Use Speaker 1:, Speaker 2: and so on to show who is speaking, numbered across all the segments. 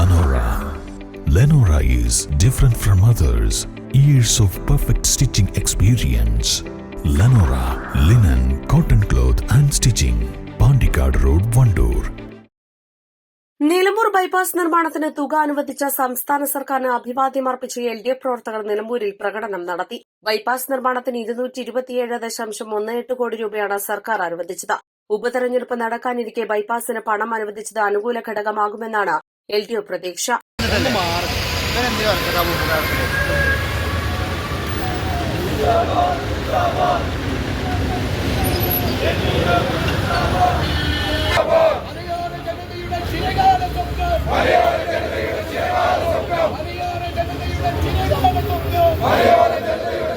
Speaker 1: Lenora. Lenora is different from others. Years of perfect stitching experience. Lenora linen, cotton cloth and stitching. Pandikad Road, Vandoor.
Speaker 2: Nilambur bypass നിർമ്മാണത്തിന് തുക അനുവദിച്ച സംസ്ഥാന സർക്കാരിന് അഭിവാദ്യം അർപ്പിച്ച് L D F പ്രവർത്തകർ നിലമ്പൂരിൽ പ്രകടനം നടത്തി ബൈപ്പാസ് നിർമ്മാണത്തിന് ഇരുന്നൂറ്റി ഇരുപത്തിയേഴ് ദശാംശം ഒന്ന് എട്ട് കോടി രൂപയാണ് സർക്കാർ അനുവദിച്ചത് ഉപതെരഞ്ഞെടുപ്പ് നടക്കാനിരിക്കെ ബൈപ്പാസിന് പണം അനുവദിച്ചത് അനുകൂല ഘടകമാകുമെന്നാണ് എൽ ഡി എഫ് പ്രതീക്ഷ.
Speaker 3: മലയാള ജനതയുടെ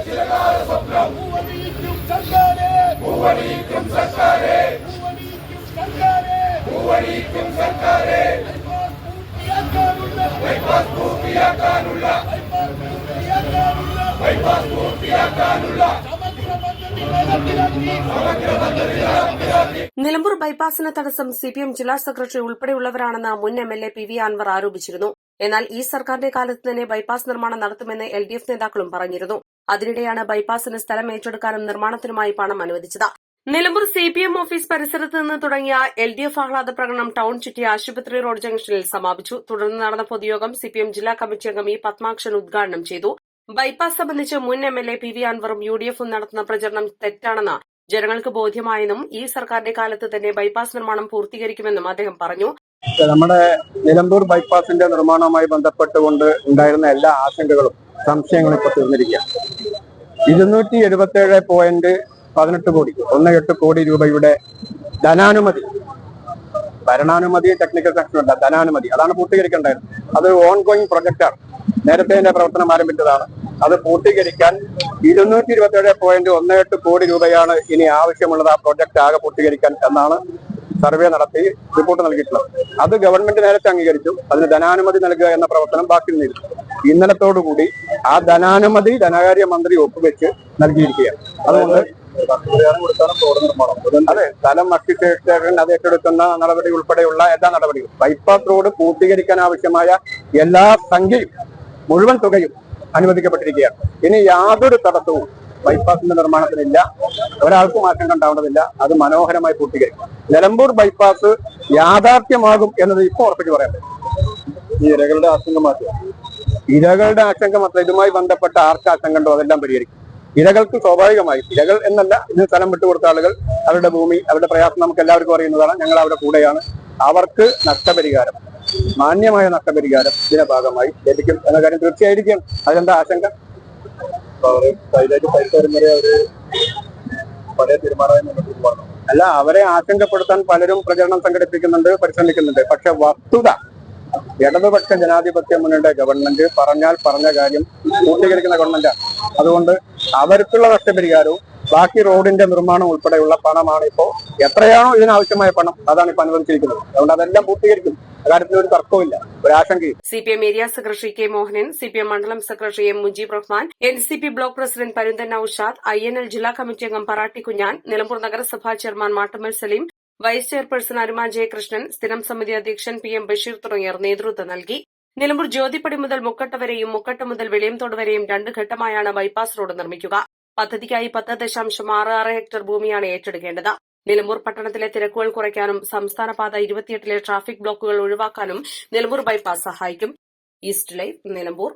Speaker 2: നിലമ്പൂർ ബൈപ്പാസിന് തടസ്സം സിപിഎം ജില്ലാ സെക്രട്ടറി ഉൾപ്പെടെയുള്ളവരാണെന്ന് മുൻ M L A P V Anvar ആരോപിച്ചിരുന്നു. എന്നാൽ ഈ സർക്കാരിന്റെ കാലത്ത് തന്നെ ബൈപ്പാസ് നിർമ്മാണം നടത്തുമെന്ന് എൽ ഡി എഫ് നേതാക്കളും പറഞ്ഞിരുന്നു. അതിനിടെയാണ് ബൈപ്പാസിന് സ്ഥലം ഏറ്റെടുക്കാനും നിർമ്മാണത്തിനുമായി പണം അനുവദിച്ചത്. നിലമ്പൂർ സിപിഎം ഓഫീസ് പരിസരത്ത് നിന്ന് തുടങ്ങിയ എൽ ഡി എഫ് ആഹ്ലാദ പ്രകടനം ടൌൺ ചുറ്റി ആശുപത്രി റോഡ് ജംഗ്ഷനിൽ സമാപിച്ചു. തുടർന്ന് നടന്ന പൊതുയോഗം സിപിഎം ജില്ലാ കമ്മിറ്റി അംഗം ഇ പത്മാക്ഷൻ ഉദ്ഘാടനം ചെയ്തു. ബൈപ്പാസ് സംബന്ധിച്ച് മുൻ M L A P V അൻവറും U D എഫും നടത്തുന്ന പ്രചരണം തെറ്റാണെന്ന് ജനങ്ങൾക്ക് ബോധ്യമായെന്നും ഈ സർക്കാരിന്റെ കാലത്ത് തന്നെ ബൈപ്പാസ് നിർമ്മാണം പൂർത്തീകരിക്കുമെന്നും അദ്ദേഹം പറഞ്ഞു.
Speaker 4: നമ്മുടെ നിലമ്പൂർ ബൈപ്പാസിന്റെ നിർമ്മാണവുമായി ബന്ധപ്പെട്ടുകൊണ്ട് ഉണ്ടായിരുന്ന എല്ലാ ആശങ്കകളും സംശയങ്ങളും ഇപ്പൊ തീർന്നിരിക്കുകയാണ്. ഇരുന്നൂറ്റി എഴുപത്തി ഏഴ് പോയിന്റ് പതിനെട്ട് കോടി ഒന്ന് എട്ട് കോടി രൂപയുടെ ധനാനുമതി. ഭരണാനുമതി ടെക്നിക്കൽ സെക്ഷൻ ധനാനുമതി. അതാണ് പൂർത്തീകരിക്കേണ്ടത്. അത് ഓൺ ഗോയിങ് പ്രൊജക്റ്റാണ് നേരത്തെ തന്നെ പ്രവർത്തനം ആരംഭിച്ചതാണ്. അത് പൂർത്തീകരിക്കാൻ ഇരുന്നൂറ്റി ഇരുപത്തി ഏഴ് പോയിന്റ് ഒന്ന് എട്ട് കോടി രൂപയാണ് ഇനി ആവശ്യമുള്ളത് ആ പ്രൊജക്ട് ആകെ പൂർത്തീകരിക്കാൻ എന്നാണ് സർവേ നടത്തി റിപ്പോർട്ട് നൽകിയിട്ടുള്ളത്. അത് ഗവൺമെന്റ് നേരത്തെ അംഗീകരിച്ചു. അതിന് ധനാനുമതി നൽകുക എന്ന പ്രവർത്തനം ബാക്കി നിന്നിരുന്നു ഇന്നലത്തോടുകൂടി ആ ധനാനുമതി ധനകാര്യ മന്ത്രി ഒപ്പുവെച്ച് നൽകിയിരിക്കുകയാണ്. അതുകൊണ്ട് അതെ സ്ഥലം അക്വിസേഷൻ അത് ഏറ്റെടുക്കുന്ന നടപടി ഉൾപ്പെടെയുള്ള എല്ലാ നടപടികളും. ബൈപ്പാസ് റോഡ് പൂർത്തീകരിക്കാൻ ആവശ്യമായ എല്ലാ സംഖ്യയും മുഴുവൻ തുകയും അനുവദിക്കപ്പെട്ടിരിക്കുകയാണ്. ഇനി യാതൊരു തടസ്സവും ബൈപ്പാസിന്റെ നിർമ്മാണത്തിനില്ല ഒരാൾക്കും ആശങ്ക ഉണ്ടാവേണ്ടതില്ല അത് മനോഹരമായി പൂർത്തീകരിക്കും. നിലമ്പൂർ ബൈപ്പാസ് യാഥാർത്ഥ്യമാകും എന്നത് ഇപ്പോൾ ഉറപ്പിച്ച് പറയാൻ പറ്റും. ഈ ഇരകളുടെ ആശങ്ക മാറ്റുക ഇരകളുടെ ആശങ്ക മാത്രം ഇതുമായി ബന്ധപ്പെട്ട ആർക്ക് ആശങ്ക ഉണ്ടോ അതെല്ലാം പരിഹരിക്കും. ഇരകൾക്ക് സ്വാഭാവികമായും ഇരകൾ എന്നല്ല ഇതിന് സ്ഥലം വിട്ടുകൊടുത്ത ആളുകൾ അവരുടെ ഭൂമി അവരുടെ പ്രയാസം നമുക്ക് എല്ലാവർക്കും അറിയുന്നതാണ്. ഞങ്ങൾ അവരുടെ കൂടെയാണ്. അവർക്ക് നഷ്ടപരിഹാരം. മാന്യമായ നഷ്ടപരിഹാരം ഇതിന്റെ ഭാഗമായി ലഭിക്കും എന്ന കാര്യം തീർച്ചയായിരിക്കും. അതിലെന്താ ആശങ്ക? അല്ല അവരെ ആശങ്കപ്പെടുത്താൻ പലരും പ്രചരണം സംഘടിപ്പിക്കുന്നുണ്ട് പരിശ്രമിക്കുന്നുണ്ട്. പക്ഷെ വസ്തുത ഇടതുപക്ഷ ജനാധിപത്യ മുന്നണിയുടെ ഗവൺമെന്റ് പറഞ്ഞാൽ പറഞ്ഞ കാര്യം പൂർത്തീകരിക്കുന്ന ഗവൺമെന്റാണ് അതുകൊണ്ട് അവർക്കുള്ള നഷ്ടപരിഹാരവും ബാക്കി റോഡിന്റെ നിർമ്മാണം ഉൾപ്പെടെയുള്ള പണമാണ് ഇപ്പോ എത്രയാണോ ഇതിനാവശ്യമായ പണം അതാണ് ഇപ്പൊ അനുവദിച്ചിരിക്കുന്നത്. അതുകൊണ്ട് അതെല്ലാം പൂർത്തീകരിക്കും. അക്കാര്യത്തിൽ ഒരു തർക്കവുമില്ല. ഒരു ആശങ്കയും
Speaker 2: C P M area secretary K Mohanan C P M മണ്ഡലം secretary M Mujeeb Rahman N C P block president Parunthan Naushad I N L ജില്ലാ കമ്മിറ്റി അംഗം പറാട്ടി കുഞ്ഞാൻ നിലമ്പൂർ നഗരസഭാ chairman Mattammal Saleem vice chairperson Aruma Jayakrishnan സ്ഥിരം സമിതി അധ്യക്ഷൻ P M Basheer തുടങ്ങിയവർ നേതൃത്വം നൽകി. നിലമ്പൂർ ജ്യോതിപ്പടി മുതൽ മുക്കട്ട വരെയും മുക്കട്ട മുതൽ വെളിയംതോട് വരെയും രണ്ട് ഘട്ടമായാണ് ബൈപ്പാസ് റോഡ് നിർമ്മിക്കുക. പദ്ധതിക്കായി പത്ത് ദശാംശം ആറ് ആറ് ഹെക്ടർ ഭൂമിയാണ് ഏറ്റെടുക്കേണ്ടത്. നിലമ്പൂർ പട്ടണത്തിലെ തിരക്കുകൾ കുറയ്ക്കാനും സംസ്ഥാന പാത ഇരുപത്തിയെട്ടിലെ ട്രാഫിക് ബ്ലോക്കുകൾ ഒഴിവാക്കാനും നിലമ്പൂർ ബൈപ്പാസ് സഹായിക്കും. East live Nilambur.